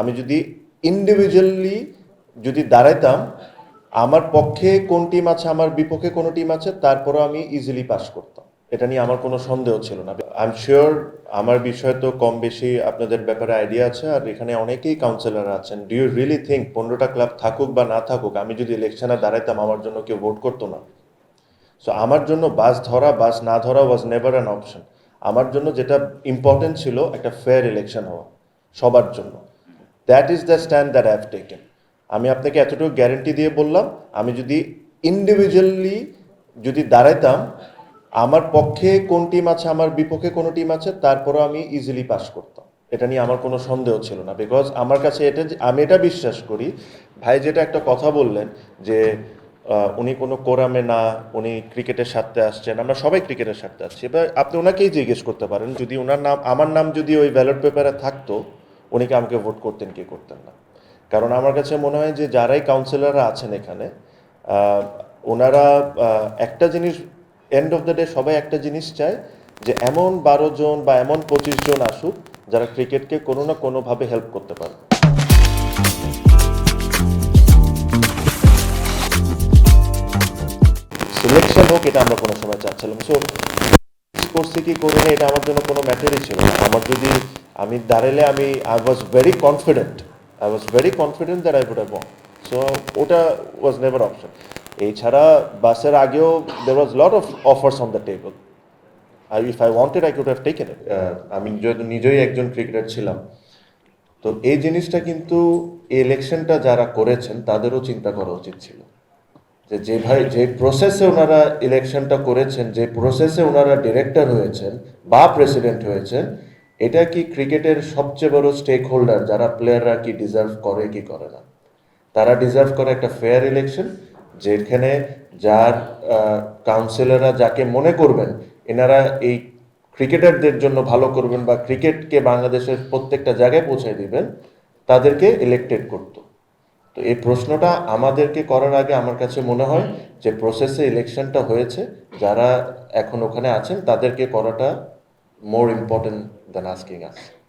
আমি যদি ইন্ডিভিজুয়ালি যদি দাঁড়াইতাম, আমার পক্ষে কোন টিম আছে, আমার বিপক্ষে কোন টিম আছে, তারপরও আমি ইজিলি পাস করতাম। এটা নিয়ে আমার কোনো সন্দেহ ছিল না। আই এম শিওর আমার বিষয়ে তো কম বেশি আপনাদের ব্যাপারে আইডিয়া আছে, আর এখানে অনেকেই কাউন্সিলর আছেন। ডু ইউ রিয়েলি থিঙ্ক পনেরোটা ক্লাব থাকুক বা না থাকুক, আমি যদি ইলেকশনে দাঁড়াইতাম, আমার জন্য কেউ ভোট করতো না। সো আমার জন্য বাস ধরা, বাস না ধরা ওয়াজ নেভার অ্যান অপশন আমার জন্য যেটা ইম্পর্টেন্ট ছিল, একটা ফেয়ার ইলেকশন হওয়া, সবার জন্য। That is the stand that I have taken আমি আপনাকে এতটুকু গ্যারেন্টি দিয়ে বললাম, আমি যদি ইন্ডিভিজুয়ালি যদি দাঁড়াইতাম, আমার পক্ষে কোন টিম আছে, আমার বিপক্ষে কোনো টিম আছে, তারপরও আমি ইজিলি পাস করতাম। এটা নিয়ে আমার কোনো সন্দেহ ছিল না বিকজ আমার কাছে এটা আমি এটা বিশ্বাস করি, ভাই যেটা একটা কথা বললেন যে উনি কোনো কোরামে না, উনি ক্রিকেটের স্বার্থে আসছেন, আমরা সবাই ক্রিকেটের স্বার্থে আসছি। এবার আপনি ওনাকেই জিজ্ঞেস করতে পারেন, যদি ওনার নাম, আমার নাম যদি ওই ব্যালট পেপারে থাকতো উনি কি আমাকে ভোট করতেন, কি করতেন না। কারণ আমার কাছে মনে হয় যে যারাই কাউন্সিলররা আছেন এখানে ওনারা একটা জিনিস এন্ড অফ দ্য ডে সবাই একটা জিনিস চায় যে এমন বারো জন বা এমন পঁচিশ জন আসুক যারা ক্রিকেটকে কোনো না কোনোভাবে হেল্প করতে পারবে। সিলেকশন হোক, এটা আমরা কোনো সময় চাচ্ছিলাম। সো করছি কি করি না এটা আমার জন্য কোনো ম্যাটারই ছিল না। আমার যদি আমি দাঁড়ালে আমি I was very confident I was very confident that I would have so ওটা ওয়াজ নেভার অপশন এছাড়া, বাসের আগেও there was lot of offers on the table I if I wanted I could have taken আমি যেহেতু নিজেই একজন cricketer ছিলাম। তো এই জিনিসটা কিন্তু ইলেকশনটা যারা করেছেন, তাদেরও চিন্তা করা উচিত ছিল। যে যে ভাই, যে প্রসেসে ওনারা ইলেকশনটা করেছেন, যে প্রসেসে ওনারা ডিরেক্টর হয়েছেন বা প্রেসিডেন্ট হয়েছেন এটা কি ক্রিকেটের সবচেয়ে বড় স্টেক হোল্ডার যারা প্লেয়াররা কি ডিজার্ভ করে, কি করে না? তারা ডিজার্ভ করে একটা ফেয়ার ইলেকশন যেখানে যার কাউন্সিলররা যাকে মনে করবেন, এনারা এই ক্রিকেটারদের জন্য ভালো করবেন বা ক্রিকেটকে বাংলাদেশের প্রত্যেকটা জায়গায় পৌঁছে দিবেন, তাদেরকে ইলেক্টেড করতো। তো এই প্রশ্নটা আমাদেরকে করার আগে আমার কাছে মনে হয় যে প্রসেসে ইলেকশনটা হয়েছে, যারা এখন ওখানে আছেন, তাদেরকে করাটা more important than asking us